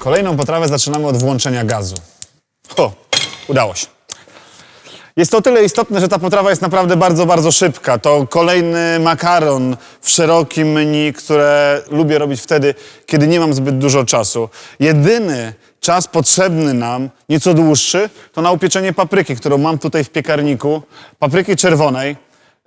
Kolejną potrawę zaczynamy od włączenia gazu. O, udało się. Jest to tyle istotne, że ta potrawa jest naprawdę bardzo, bardzo szybka. To kolejny makaron w szerokim menu, które lubię robić wtedy, kiedy nie mam zbyt dużo czasu. Jedyny czas potrzebny nam, nieco dłuższy, to na upieczenie papryki, którą mam tutaj w piekarniku. Papryki czerwonej,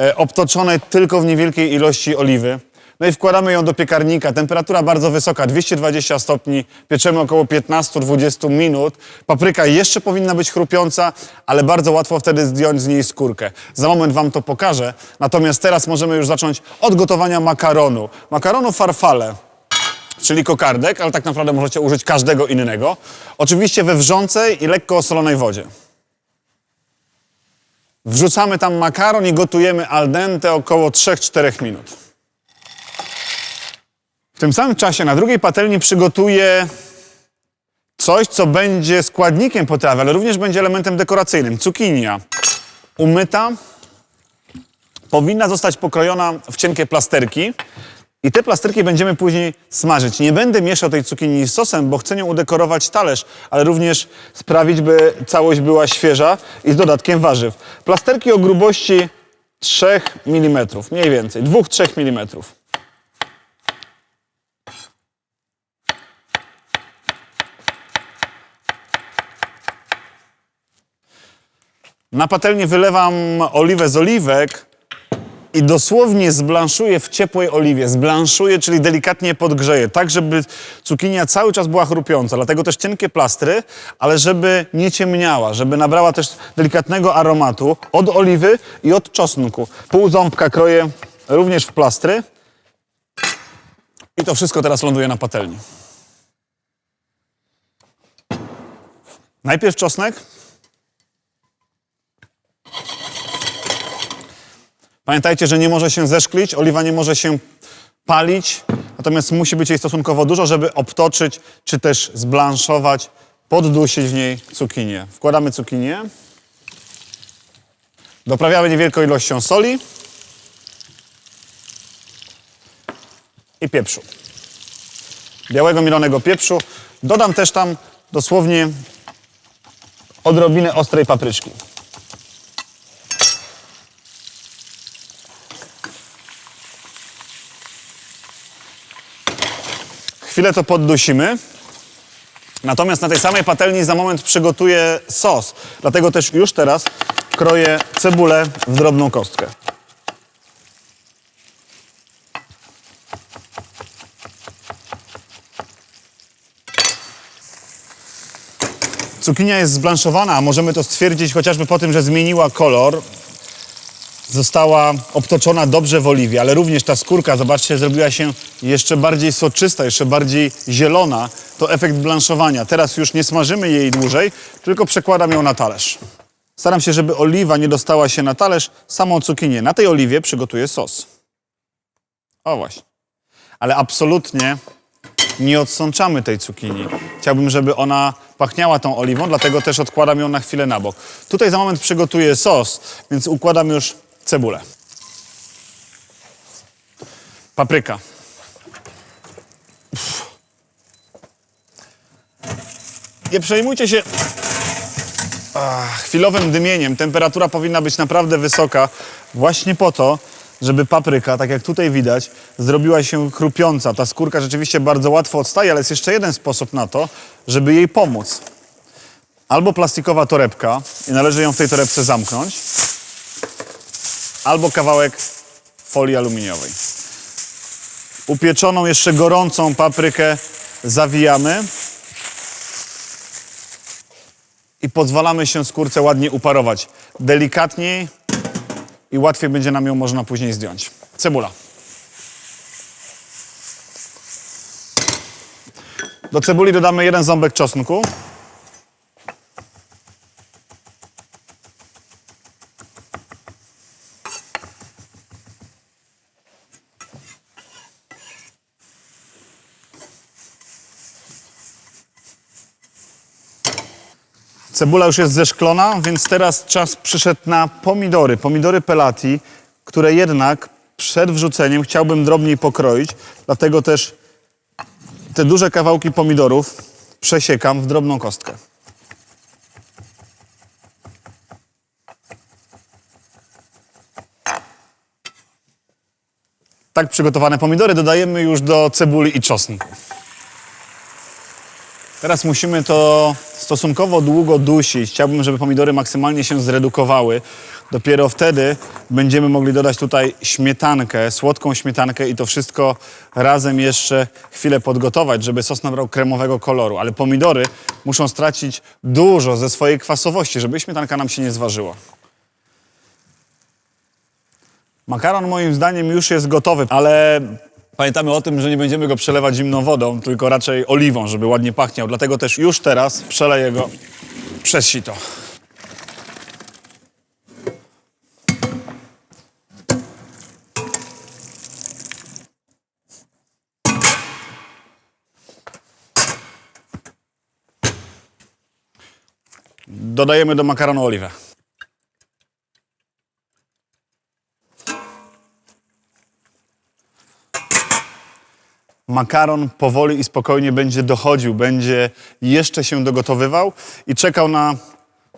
e, obtoczonej tylko w niewielkiej ilości oliwy. No i wkładamy ją do piekarnika. Temperatura bardzo wysoka, 220 stopni. Pieczemy około 15-20 minut. Papryka jeszcze powinna być chrupiąca, ale bardzo łatwo wtedy zdjąć z niej skórkę. Za moment wam to pokażę. Natomiast teraz możemy już zacząć od gotowania makaronu. Makaronu farfale czyli kokardek, ale tak naprawdę możecie użyć każdego innego. Oczywiście we wrzącej i lekko osolonej wodzie. Wrzucamy tam makaron i gotujemy al dente około 3-4 minut. W tym samym czasie na drugiej patelni przygotuję coś, co będzie składnikiem potrawy, ale również będzie elementem dekoracyjnym. Cukinia umyta, powinna zostać pokrojona w cienkie plasterki. I te plasterki będziemy później smażyć. Nie będę mieszał tej cukinii z sosem, bo chcę nią udekorować talerz, ale również sprawić, by całość była świeża i z dodatkiem warzyw. Plasterki o grubości 3 mm, mniej więcej, 2-3 mm. Na patelnię wylewam oliwę z oliwek i dosłownie zblanszuję w ciepłej oliwie. Zblanszuję, czyli delikatnie podgrzeję, tak żeby cukinia cały czas była chrupiąca. Dlatego też cienkie plastry, ale żeby nie ciemniała, żeby nabrała też delikatnego aromatu od oliwy i od czosnku. Pół ząbka kroję również w plastry. I to wszystko teraz ląduje na patelni. Najpierw czosnek. Pamiętajcie, że nie może się zeszklić, oliwa nie może się palić, natomiast musi być jej stosunkowo dużo, żeby obtoczyć czy też zblanszować, poddusić w niej cukinię. Wkładamy cukinię. Doprawiamy niewielką ilością soli i pieprzu. Białego mielonego pieprzu. Dodam też tam dosłownie odrobinę ostrej papryczki. Chwilę to poddusimy. Natomiast na tej samej patelni za moment przygotuję sos. Dlatego też już teraz kroję cebulę w drobną kostkę. Cukinia jest zblanszowana, a możemy to stwierdzić chociażby po tym, że zmieniła kolor. Została obtoczona dobrze w oliwie, ale również ta skórka, zobaczcie, zrobiła się jeszcze bardziej soczysta, jeszcze bardziej zielona. To efekt blanszowania. Teraz już nie smażymy jej dłużej, tylko przekładam ją na talerz. Staram się, żeby oliwa nie dostała się na talerz, samą cukinię. Na tej oliwie przygotuję sos. O właśnie. Ale absolutnie nie odsączamy tej cukinii. Chciałbym, żeby ona pachniała tą oliwą, dlatego też odkładam ją na chwilę na bok. Tutaj za moment przygotuję sos, więc układam już cebulę. Papryka. Nie przejmujcie się Ach, chwilowym dymieniem. Temperatura powinna być naprawdę wysoka, właśnie po to, żeby papryka, tak jak tutaj widać, zrobiła się chrupiąca. Ta skórka rzeczywiście bardzo łatwo odstaje, ale jest jeszcze jeden sposób na to, żeby jej pomóc. Albo plastikowa torebka i należy ją w tej torebce zamknąć, albo kawałek folii aluminiowej. Upieczoną, jeszcze gorącą paprykę zawijamy i pozwalamy się skórce ładnie uparować. Delikatniej i łatwiej będzie nam ją można później zdjąć. Cebula. Do cebuli dodamy jeden ząbek czosnku. Cebula już jest zeszklona, więc teraz czas przyszedł na pomidory. Pomidory pelati, które jednak przed wrzuceniem chciałbym drobniej pokroić. Dlatego też te duże kawałki pomidorów przesiekam w drobną kostkę. Tak przygotowane pomidory dodajemy już do cebuli i czosnku. Teraz musimy to stosunkowo długo dusić. Chciałbym, żeby pomidory maksymalnie się zredukowały. Dopiero wtedy będziemy mogli dodać tutaj śmietankę, słodką śmietankę i to wszystko razem jeszcze chwilę podgotować, żeby sos nabrał kremowego koloru. Ale pomidory muszą stracić dużo ze swojej kwasowości, żeby śmietanka nam się nie zważyła. Makaron moim zdaniem już jest gotowy, ale pamiętamy o tym, że nie będziemy go przelewać zimną wodą, tylko raczej oliwą, żeby ładnie pachniał. Dlatego też już teraz przeleję go przez sito. Dodajemy do makaronu oliwę. Makaron powoli i spokojnie będzie dochodził, będzie jeszcze się dogotowywał i czekał na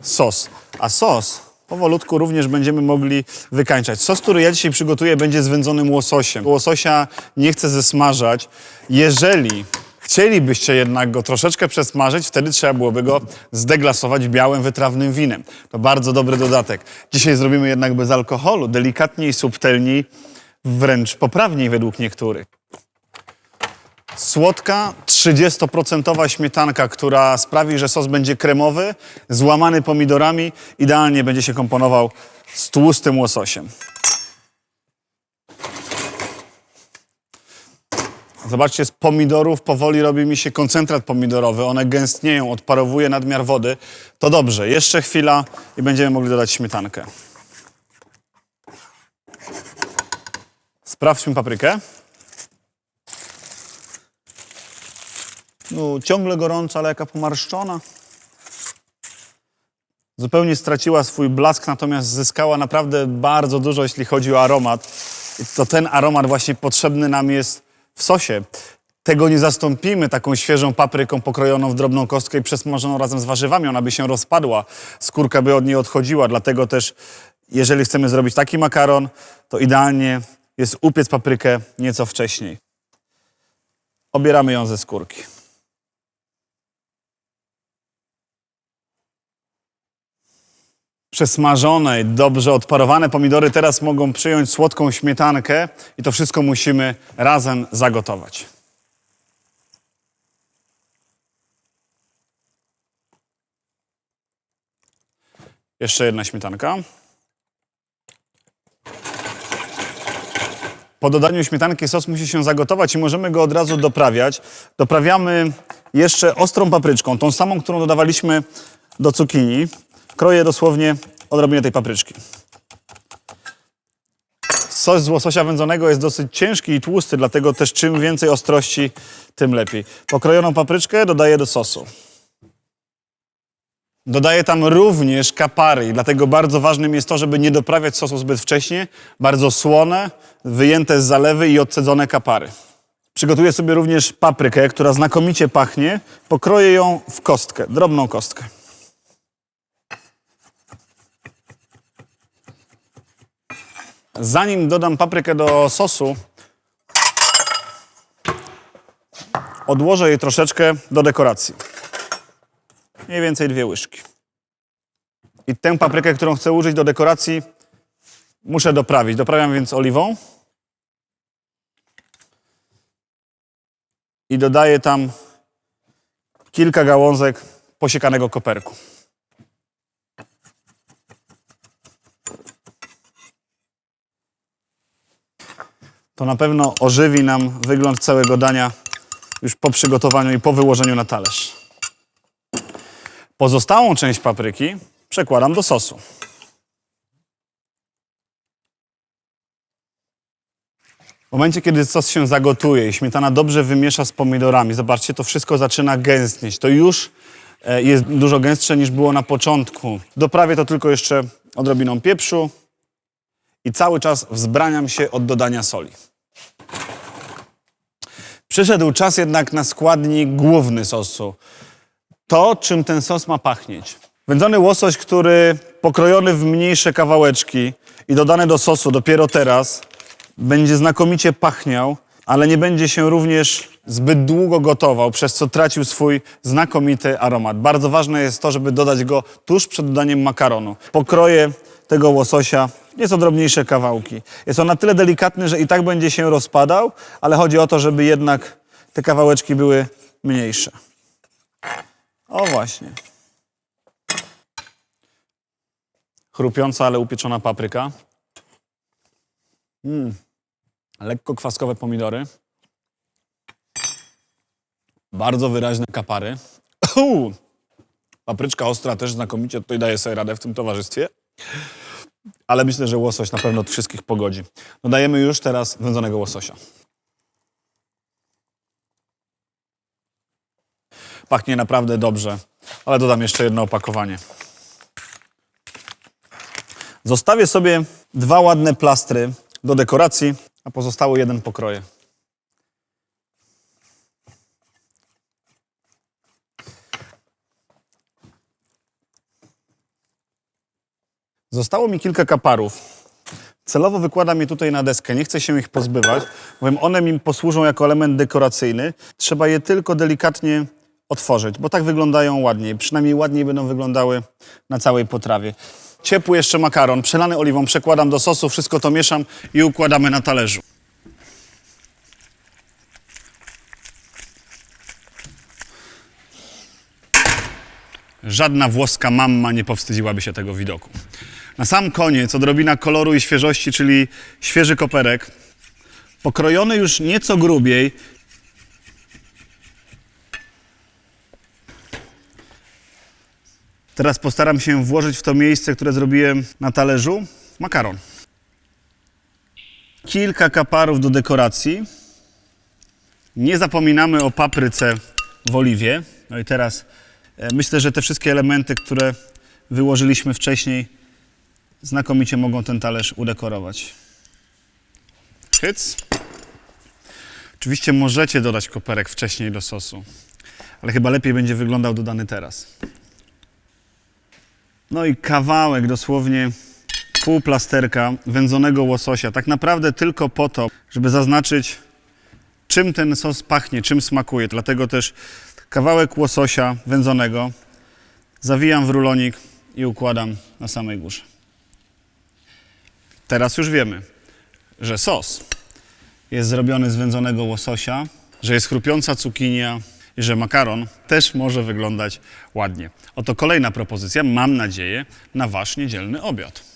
sos. A sos powolutku również będziemy mogli wykańczać. Sos, który ja dzisiaj przygotuję, będzie z wędzonym łososiem. Łososia nie chcę zesmażać. Jeżeli chcielibyście jednak go troszeczkę przesmażyć, wtedy trzeba byłoby go zdeglasować białym, wytrawnym winem. To bardzo dobry dodatek. Dzisiaj zrobimy jednak bez alkoholu, delikatniej, subtelniej, wręcz poprawniej według niektórych. Słodka, 30% śmietanka, która sprawi, że sos będzie kremowy, złamany pomidorami, idealnie będzie się komponował z tłustym łososiem. Zobaczcie, z pomidorów powoli robi mi się koncentrat pomidorowy. One gęstnieją, odparowuje nadmiar wody. To dobrze, jeszcze chwila i będziemy mogli dodać śmietankę. Sprawdźmy paprykę. No, ciągle gorąca, ale jaka pomarszczona. Zupełnie straciła swój blask, natomiast zyskała naprawdę bardzo dużo, jeśli chodzi o aromat. I to ten aromat właśnie potrzebny nam jest w sosie. Tego nie zastąpimy taką świeżą papryką pokrojoną w drobną kostkę i przesmażoną razem z warzywami. Ona by się rozpadła, skórka by od niej odchodziła. Dlatego też, jeżeli chcemy zrobić taki makaron, to idealnie jest upiec paprykę nieco wcześniej. Obieramy ją ze skórki. Przesmażone i dobrze odparowane pomidory teraz mogą przyjąć słodką śmietankę i to wszystko musimy razem zagotować. Jeszcze jedna śmietanka. Po dodaniu śmietanki sos musi się zagotować i możemy go od razu doprawiać. Doprawiamy jeszcze ostrą papryczką, tą samą, którą dodawaliśmy do cukinii. Kroję dosłownie odrobinę tej papryczki. Sos z łososia wędzonego jest dosyć ciężki i tłusty, dlatego też czym więcej ostrości, tym lepiej. Pokrojoną papryczkę dodaję do sosu. Dodaję tam również kapary dlatego bardzo ważnym jest to, żeby nie doprawiać sosu zbyt wcześnie. Bardzo słone, wyjęte z zalewy i odcedzone kapary. Przygotuję sobie również paprykę, która znakomicie pachnie. Pokroję ją w kostkę, drobną kostkę. Zanim dodam paprykę do sosu, odłożę jej troszeczkę do dekoracji. Mniej więcej dwie łyżki. I tę paprykę, którą chcę użyć do dekoracji, muszę doprawić. Doprawiam więc oliwą. I dodaję tam kilka gałązek posiekanego koperku. To na pewno ożywi nam wygląd całego dania już po przygotowaniu i po wyłożeniu na talerz. Pozostałą część papryki przekładam do sosu. W momencie, kiedy sos się zagotuje i śmietana dobrze wymiesza z pomidorami, zobaczcie, to wszystko zaczyna gęstnieć. To już e, jest dużo gęstsze niż było na początku. Doprawię to tylko jeszcze odrobiną pieprzu i cały czas wzbraniam się od dodania soli. Przyszedł czas jednak na składnik główny sosu. to, czym ten sos ma pachnieć. Wędzony łosoś, który pokrojony w mniejsze kawałeczki i dodany do sosu dopiero teraz, będzie znakomicie pachniał, ale nie będzie się również zbyt długo gotował, przez co tracił swój znakomity aromat. Bardzo ważne jest to, żeby dodać go tuż przed dodaniem makaronu. Pokroję tego łososia, nieco drobniejsze kawałki. Jest on na tyle delikatny, że i tak będzie się rozpadał, ale chodzi o to, żeby jednak te kawałeczki były mniejsze. O właśnie. Chrupiąca, ale upieczona papryka. Mm. Lekko kwaskowe pomidory. Bardzo wyraźne kapary. Papryczka ostra też znakomicie tutaj daje sobie radę w tym towarzystwie. Ale myślę, że łosoś na pewno od wszystkich pogodzi. Dodajemy już teraz wędzonego łososia. Pachnie naprawdę dobrze, ale dodam jeszcze jedno opakowanie. Zostawię sobie dwa ładne plastry do dekoracji, a pozostało jeden pokroję. Zostało mi kilka kaparów. Celowo wykładam je tutaj na deskę. Nie chcę się ich pozbywać, bowiem one mi posłużą jako element dekoracyjny. Trzeba je tylko delikatnie otworzyć, bo tak wyglądają ładniej. Przynajmniej ładniej będą wyglądały na całej potrawie. Ciepły jeszcze makaron, przelany oliwą, przekładam do sosu, wszystko to mieszam i układamy na talerzu. Żadna włoska mamma nie powstydziłaby się tego widoku. Na sam koniec odrobina koloru i świeżości, czyli świeży koperek, pokrojony już nieco grubiej. Teraz postaram się włożyć w to miejsce, które zrobiłem na talerzu, makaron. Kilka kaparów do dekoracji. Nie zapominamy o papryce w oliwie. No i teraz e, myślę, że te wszystkie elementy, które wyłożyliśmy wcześniej, znakomicie mogą ten talerz udekorować. Hyc. Oczywiście możecie dodać koperek wcześniej do sosu, ale chyba lepiej będzie wyglądał dodany teraz. No i kawałek, dosłownie pół plasterka wędzonego łososia. Tak naprawdę tylko po to, żeby zaznaczyć, czym ten sos pachnie, czym smakuje. Dlatego też kawałek łososia wędzonego zawijam w rulonik i układam na samej górze. Teraz już wiemy, że sos jest zrobiony z wędzonego łososia, że jest chrupiąca cukinia i że makaron też może wyglądać ładnie. Oto kolejna propozycja, mam nadzieję, na Wasz niedzielny obiad.